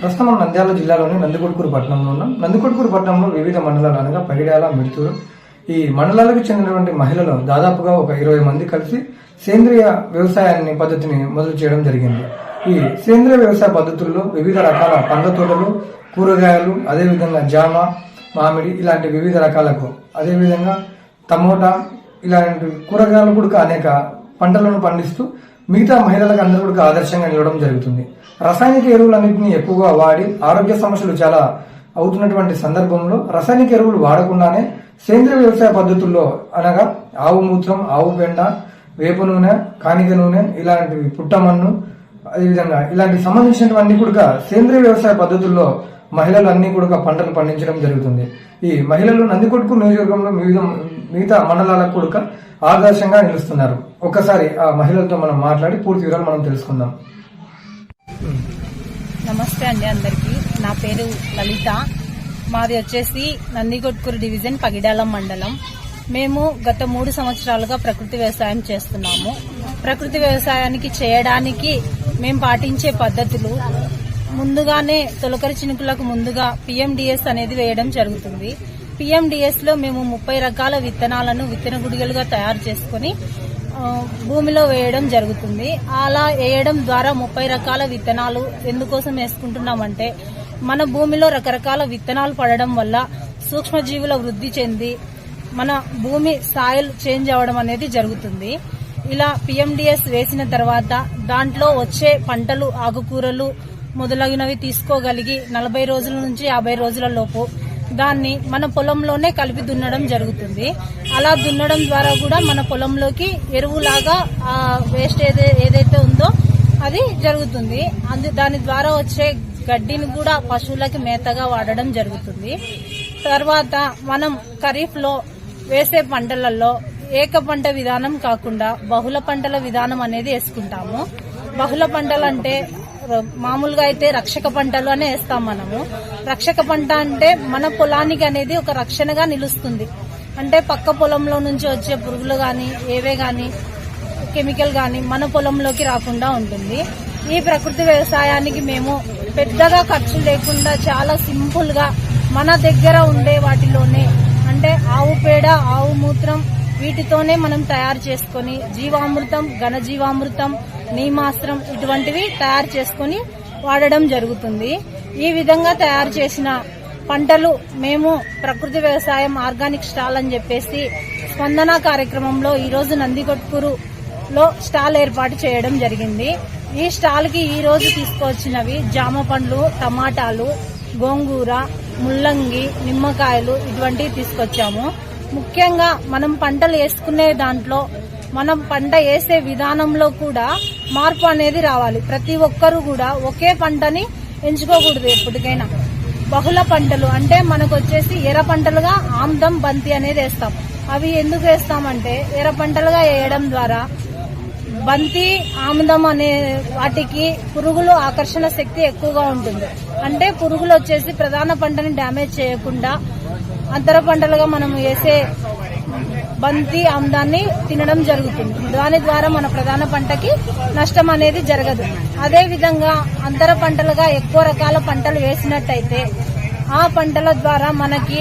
ప్రస్తుతం మనం నంద్యాల జిల్లాలోని నందికొట్కూరు పట్టణంలో ఉన్నాం. నందికొట్కూరు పట్టణంలో వివిధ మండలాలు అనగా పరిడాల మిడుతూరు ఈ మండలాలకు చెందినటువంటి మహిళలు దాదాపుగా ఒక ఇరవై మంది కలిసి సేంద్రియ వ్యవసాయాన్ని పద్ధతిని మొదలు చేయడం జరిగింది. ఈ సేంద్రియ వ్యవసాయ పద్ధతుల్లో వివిధ రకాల పండ్ల తోటలు కూరగాయలు అదేవిధంగా జామ మామిడి ఇలాంటి వివిధ రకాలకు అదేవిధంగా టమోటా ఇలాంటి కూరగాయలు కూడా అనేక పంటలను పండిస్తూ మిగతా మహిళలకు అందరూ కూడా ఆదర్శంగా నిలవడం జరుగుతుంది. రసాయనిక ఎరువులన్నింటినీ ఎక్కువగా వాడి ఆరోగ్య సమస్యలు చాలా అవుతున్నటువంటి సందర్భంలో రసాయనిక ఎరువులు వాడకుండానే సేంద్రియ వ్యవసాయ పద్ధతుల్లో అనగా ఆవు మూత్రం ఆవు పెండ వేప నూనె కానిక నూనె ఇలాంటివి పుట్టమన్ను అదేవిధంగా ఇలాంటి సంబంధించినటువంటి కూడా సేంద్రియ వ్యవసాయ పద్ధతుల్లో మహిళలు అన్ని కూడా పంటలు పండించడం జరుగుతుంది. ఈ మహిళలు నందికొట్కు నియోజకవర్గంలో వివిధ మిగతా మండలాలకు కూడా ఆదర్శంగా నిలుస్తున్నారు. ఒక్కసారి ఆ మహిళలతో మనం మాట్లాడి పూర్తి వివరాలు మనం తెలుసుకుందాం. నమస్తే అండి అందరికి. నా పేరు లలిత. మాది వచ్చేసి నందిగొట్కూరు డివిజన్ పగిడాలం మండలం. మేము గత మూడు సంవత్సరాలుగా ప్రకృతి వ్యవసాయం చేస్తున్నాము. ప్రకృతి వ్యవసాయానికి చేయడానికి మేము పాటించే పద్ధతులు ముందుగానే తొలకరి చినుకులకు ముందుగా పిఎండిఎస్ అనేది వేయడం జరుగుతుంది. పిఎండిఎస్లో మేము ముప్పై రకాల విత్తనాలను విత్తన గుడిగలుగా తయారు చేసుకుని భూమిలో వేయడం జరుగుతుంది. అలా వేయడం ద్వారా ముప్పై రకాల విత్తనాలు ఎందుకోసం వేసుకుంటున్నామంటే మన భూమిలో రకరకాల విత్తనాలు పడడం వల్ల సూక్ష్మజీవుల వృద్ధి చెంది మన భూమి సాయిల్ చేంజ్ అవ్వడం అనేది జరుగుతుంది. ఇలా పిఎండిఎస్ వేసిన తర్వాత దాంట్లో వచ్చే పంటలు ఆకుకూరలు మొదలగినవి తీసుకోగలిగి నలభై రోజుల నుంచి యాభై రోజుల లోపు దాన్ని మన పొలంలోనే కలిపి దున్నడం జరుగుతుంది. అలా దున్నడం ద్వారా కూడా మన పొలంలోకి ఎరువులాగా వేస్ట్ ఏదై ఏదైతే ఉందో అది జరుగుతుంది. అందు దాని ద్వారా వచ్చే గడ్డిని కూడా పశువులకి మేతగా వాడడం జరుగుతుంది. తర్వాత మనం ఖరీఫ్లో వేసే పంటలలో ఏక పంట విధానం కాకుండా బహుళ పంటల విధానం అనేది వేసుకుంటాము. బహుళ పంటలు అంటే మామూలుగా అయితే రక్షక పంటలు అనే వేస్తాం మనము. రక్షక పంట అంటే మన పొలానికి అనేది ఒక రక్షణగా నిలుస్తుంది. అంటే పక్క పొలంలో నుంచి వచ్చే పురుగులు కానీ ఏవే కానీ కెమికల్ కానీ మన పొలంలోకి రాకుండా ఉంటుంది. ఈ ప్రకృతి వ్యవసాయానికి మేము పెద్దగా ఖర్చు లేకుండా చాలా సింపుల్గా మన దగ్గర ఉండే వాటిలోనే అంటే ఆవు పేడ ఆవు మూత్రం వీటితోనే మనం తయారు చేసుకొని జీవామృతం ఘనజీవామృతం నీమాస్త్రం ఇటువంటివి తయారు చేసుకొని వాడడం జరుగుతుంది. ఈ విధంగా తయారు చేసిన పంటలు మేము ప్రకృతి వ్యవసాయం ఆర్గానిక్ స్టాల్ అని చెప్పేసి స్పందన కార్యక్రమంలో ఈరోజు రోజు నందికొట్కూరు లో స్టాల్ ఏర్పాటు చేయడం జరిగింది. ఈ స్టాల్కి ఈ రోజు తీసుకొచ్చినవి జామ పండ్లు టమాటాలు గోంగూర ముల్లంగి నిమ్మకాయలు ఇటువంటివి తీసుకొచ్చాము. ముఖ్యంగా మనం పంటలు వేసుకునే దాంట్లో మనం పంట వేసే విధానంలో కూడా మార్పు అనేది రావాలి. ప్రతి ఒక్కరూ కూడా ఒకే పంటని ఎంచుకోకూడదు ఎప్పటికైనా. బహుళ పంటలు అంటే మనకు వచ్చేసి ఎర్ర పంటలుగా ఆమ్దం బంతి అనేది వేస్తాం. అవి ఎందుకు వేస్తామంటే ఎర్ర పంటలుగా వేయడం ద్వారా బంతి ఆముదం అనే వాటికి పురుగులు ఆకర్షణ శక్తి ఎక్కువగా ఉంటుంది. అంటే పురుగులు వచ్చేసి ప్రధాన పంటని డ్యామేజ్ చేయకుండా అంతర పంటలుగా మనం వేసే బంతి అందాన్ని తినడం జరుగుతుంది. దాని ద్వారా మన ప్రధాన పంటకి నష్టం అనేది జరగదు. అదే విధంగా అంతర పంటలుగా ఎక్కువ రకాల పంటలు వేసినట్టయితే ఆ పంటల ద్వారా మనకి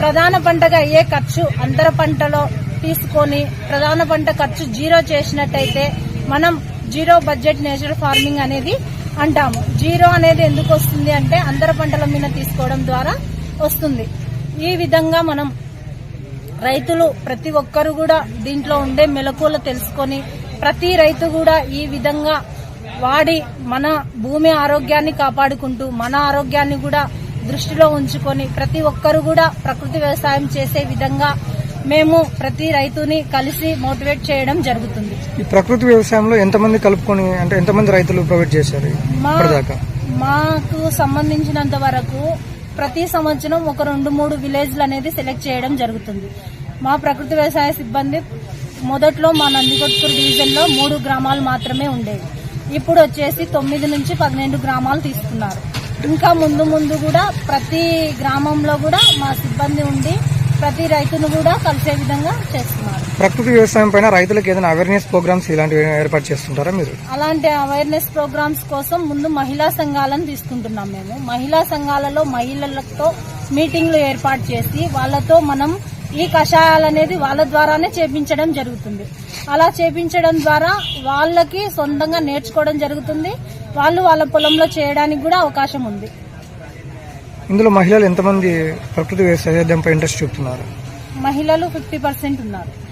ప్రధాన పంటగా అయ్యే ఖర్చు అంతర పంటలో తీసుకొని ప్రధాన పంట ఖర్చు జీరో చేసినట్టయితే మనం జీరో బడ్జెట్ నేచురల్ ఫార్మింగ్ అనేది అంటాము. జీరో అనేది ఎందుకు వస్తుంది అంటే అంతర పంటల మీద తీసుకోవడం ద్వారా వస్తుంది. ఈ విధంగా మనం రైతులు ప్రతి ఒక్కరు కూడా దీంట్లో ఉండే మెలకువలు తెలుసుకొని ప్రతి రైతు కూడా ఈ విధంగా వాడి మన భూమి ఆరోగ్యాన్ని కాపాడుకుంటూ మన ఆరోగ్యాన్ని కూడా దృష్టిలో ఉంచుకొని ప్రతి ఒక్కరు కూడా ప్రకృతి వ్యవసాయం చేసే విధంగా మేము ప్రతి రైతుని కలిసి మోటివేట్ చేయడం జరుగుతుంది. ఈ ప్రకృతి వ్యవసాయంలో ఎంతమంది కలుపుకొని అంటే ఎంతమంది రైతులు ప్రొవైడ్ చేశారు మాకు సంబంధించినంత వరకు ప్రతి సంవత్సరం ఒక రెండు మూడు విలేజ్లు అనేది సెలెక్ట్ చేయడం జరుగుతుంది. మా ప్రకృతి వ్యవసాయ సిబ్బంది మొదట్లో మా నందికొట్కూరు డివిజన్లో మూడు గ్రామాలు మాత్రమే ఉండేవి. ఇప్పుడు వచ్చేసి తొమ్మిది నుంచి పన్నెండు గ్రామాలు తీసుకున్నారు. ఇంకా ముందు ముందు కూడా ప్రతి గ్రామంలో కూడా మా సిబ్బంది ఉండి ప్రతి రైతును కూడా కలిసే విధంగా చేస్తున్నారు. ప్రకృతి వ్యవసాయం పైన రైతులకు ఏదైనా అవేర్నెస్ ప్రోగ్రామ్స్ ఇలాంటివి ఏర్పాటు చేస్తుంటారా మీరు? అలాంటి అవేర్నెస్ ప్రోగ్రామ్స్ కోసం ముందు మహిళా సంఘాలను తీసుకుంటున్నాం మేము. మహిళా సంఘాలలో మహిళలతో మీటింగ్లు ఏర్పాటు చేసి వాళ్ళతో మనం ఈ కషాయాలు అనేది వాళ్ళ ద్వారానే చేపించడం జరుగుతుంది. అలా చేపించడం ద్వారా వాళ్ళకి సొంతంగా నేర్చుకోవడం జరుగుతుంది. వాళ్ళు వాళ్ళ పొలంలో చేయడానికి కూడా అవకాశం ఉంది. ఇందులో మహిళలు ఎంతమంది ప్రకృతి వ్యవసాయంపై ఇంట్రెస్ట్ చూపుతున్నారు? మహిళలు ఫిఫ్టీ పర్సెంట్ ఉన్నారు.